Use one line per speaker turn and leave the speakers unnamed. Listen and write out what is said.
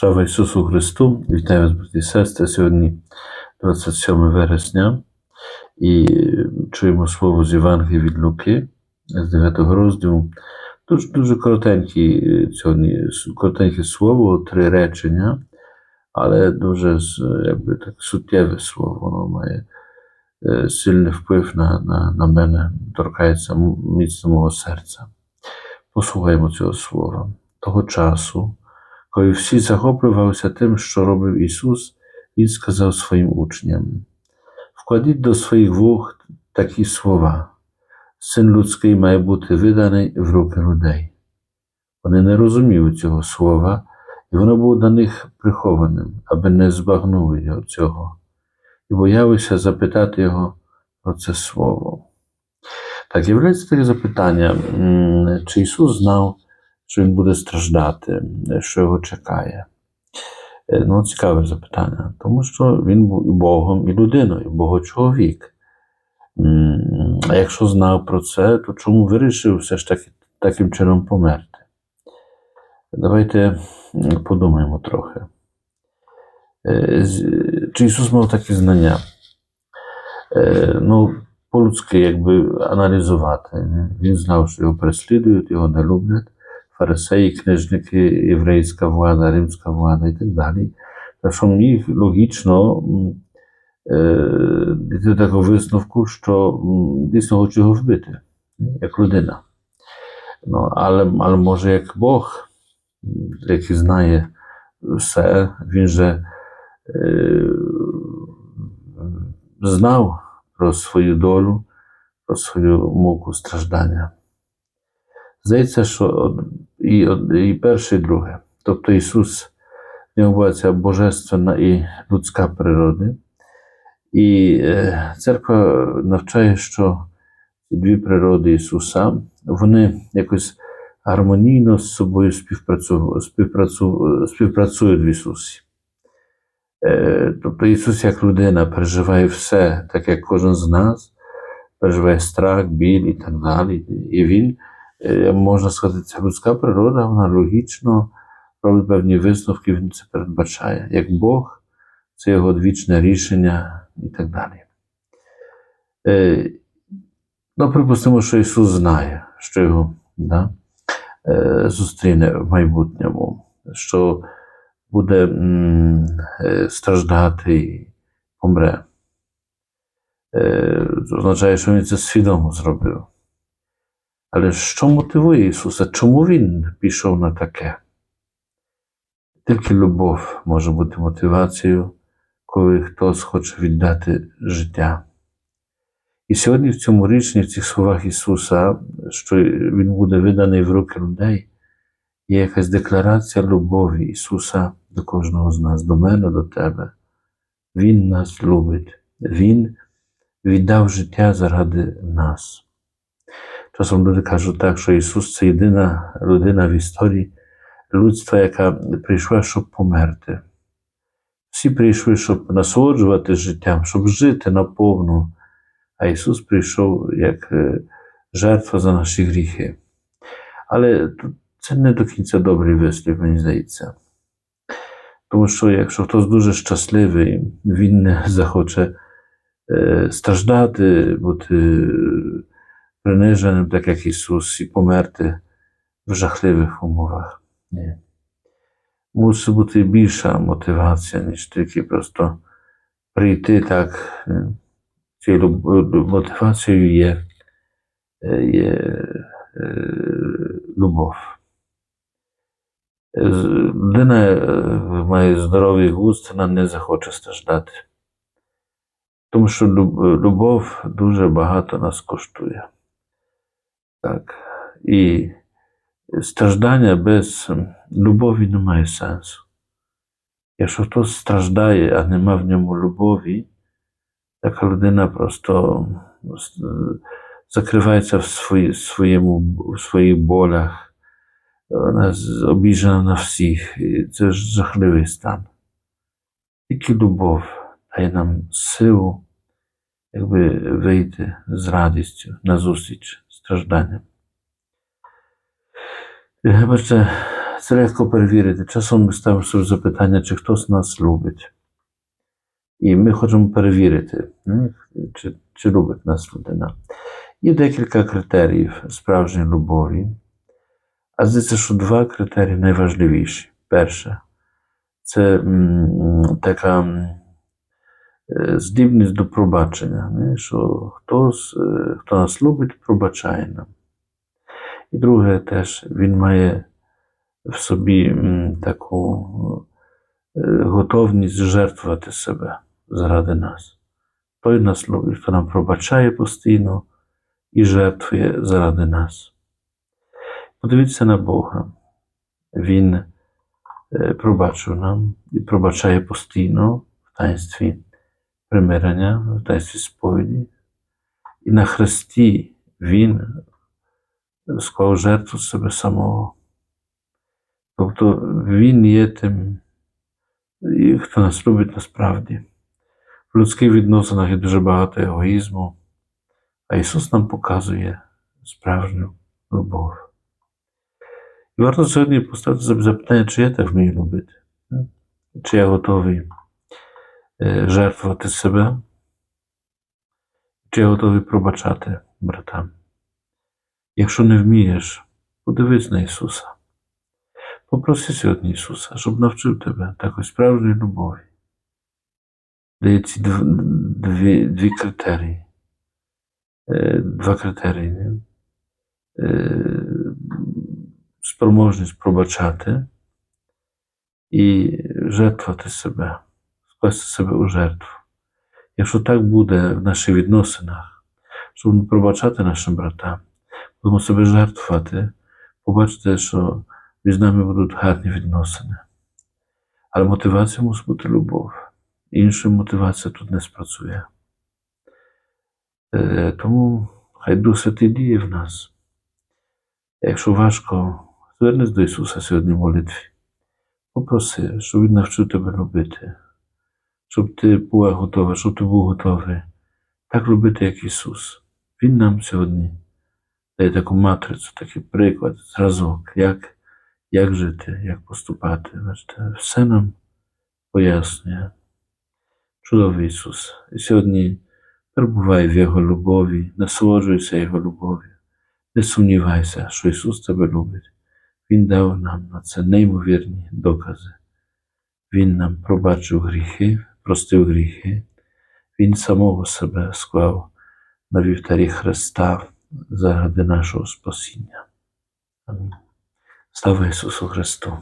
Слава Ісусу Христу! Вітаю вас, брати і сестри. Сьогодні 27 вересня і чуємо слово з Євангелії від Луки з 9 розділу. Дуже, дуже коротенькі сьогодні, коротеньке слово, три речення, але дуже якби, так, суттєве слово. Воно має е, сильний вплив на, на, на мене, торкається міцно мого серця. Послухаємо цього слова. Того часу. Коли всі захоплювалися тим, що робив Ісус, Він сказав своїм учням: Вкладіть до своїх вух такі слова. Син людський має бути виданий в руки людей. Вони не розуміли цього слова, і воно було для них прихованим, аби не збагнули його цього, і боялися запитати його про це слово. Так, з'являється таке запитання, чи Ісус знав, що він буде страждати, що його чекає? Ну, цікаве запитання, тому що він був і Богом, і людиною, Богочоловік. А якщо знав про це, то чому вирішив все ж таки таким чином померти? Давайте подумаємо трохи. Чи Ісус мав такі знання? Ну, по-людськи, якби аналізувати. Він знав, що його переслідують, його не люблять фарисеї, книжники, єврейська влада, римська влада і так далі. Що міг логічно до такого висновку, що хоче вбити, як людина. Ну, але може як Бог, який знає все, він же е, знав про свою долю, про свою муку страждання. Здається, що і і перше, і друге. Тобто Ісус, була божественна і людська природа. І е, церква навчає, що дві природи Ісуса, вони якось гармонійно з собою співпрацюють, співпрацюють, співпрацюють в Ісусі. Е, тобто Ісус, як людина, переживає все, так як кожен з нас, переживає страх, біль і так далі. І Він можна сказати, ця людська природа, вона логічно робить певні висновки, він це передбачає. Як Бог, це його одвічне рішення і так далі. Ну, припустимо, що Ісус знає, що його да, зустріне в майбутньому, що буде страждати і помре. Це означає, що Він це свідомо зробив. Але що мотивує Ісуса? Чому Він пішов на таке? Тільки любов може бути мотивацією, коли хтось хоче віддати життя. І сьогодні в цьому річні, в цих словах Ісуса, що Він буде виданий в руки людей, є якась декларація любові Ісуса до кожного з нас, до мене, до тебе. Він нас любить, Він віддав життя заради нас. Czasem люди кажуть так, що Ісус це єдина людина в історії людства, яка прийшла, щоб померти. Всі прийшли, щоб насолоджувати життям, щоб жити наповну. А Ісус прийшов як жертва за наші гріхи. Але це не до кінця добрий вислів, мені здається. Тому що якщо хтось дуже щасливий, він не захоче страждати, бути приниженим, так як Ісус, і померти в жахливих умовах. Ні. Мусить бути більша мотивація, ніж тільки просто прийти так. Цією мотивацією є, є любов. Людина має здоровий густ, вона не захоче страждати. Тому що любов дуже багато нас коштує. Так. І страждання без любові не має сенсу. Якщо хтось страждає, а нема в ньому любові, така людина просто закривається в свої, своєму, в своїх болях, вона обіжена на всіх. І це ж жахливий стан. Тільки любов дає нам силу, якби вийти з радістю на зустріч стражданням. Бачите, Це легко перевірити. Часом ми ставимо собі запитання, чи хтось нас любить. І ми хочемо перевірити, ну, чи, чи любить нас людина. Є декілька критеріїв справжньої любові. А здається, що два критерії найважливіші. Перше, це м, така здібність до пробачення, не? що хтось, е, хто нас любить, пробачає нам. І друге, теж він має в собі таку е, готовність жертвувати себе заради нас. Той нас любить, хто нам пробачає постійно і жертвує заради нас. Подивіться на Бога. Він е, пробачив нам і пробачає постійно в таїнстві примирення, в таїнстві сповіді. І на хресті Він склав жертву себе самого. Тобто Він є тим, хто нас любить насправді. В людських відносинах є дуже багато егоїзму, а Ісус нам показує справжню любов. І варто сьогодні поставити запитання, чи я так вмію любити, чи я готовий жертвувати себе, чи готовий пробачати братам. Якщо не вмієш, подивись на Ісуса. Попроси сьогодні Ісуса, щоб навчив тебе такої справжньої любові. Дає ці дв- дві, дві критерії. Два критерії. Не? Спроможність пробачати і жертвувати себе, скласти себе у жертву. Якщо так буде в наших відносинах, щоб пробачати нашим братам, будемо себе жертвувати, побачите, що між нами будуть гарні відносини. Але мотивація мусить бути любов. Інша мотивація тут не спрацює. Е, Тому хай Дух Святий діє в нас. Якщо важко, звернись до Ісуса сьогодні в молитві. Попроси, щоб Він навчив тебе любити, щоб ти була готова, щоб ти був готовий так любити, як Ісус. Він нам сьогодні дає таку матрицю, такий приклад, зразок, як, як жити, як поступати. Бачите, все нам пояснює. Чудовий Ісус. І сьогодні перебувай в Його любові, насолоджуйся Його любов'ю. Не сумнівайся, що Ісус тебе любить. Він дав нам на це неймовірні докази. Він нам пробачив гріхи, простив гріхи. Він самого себе склав на вівтарі Христа заради нашого спасіння. Амінь. Слава Ісусу Христу!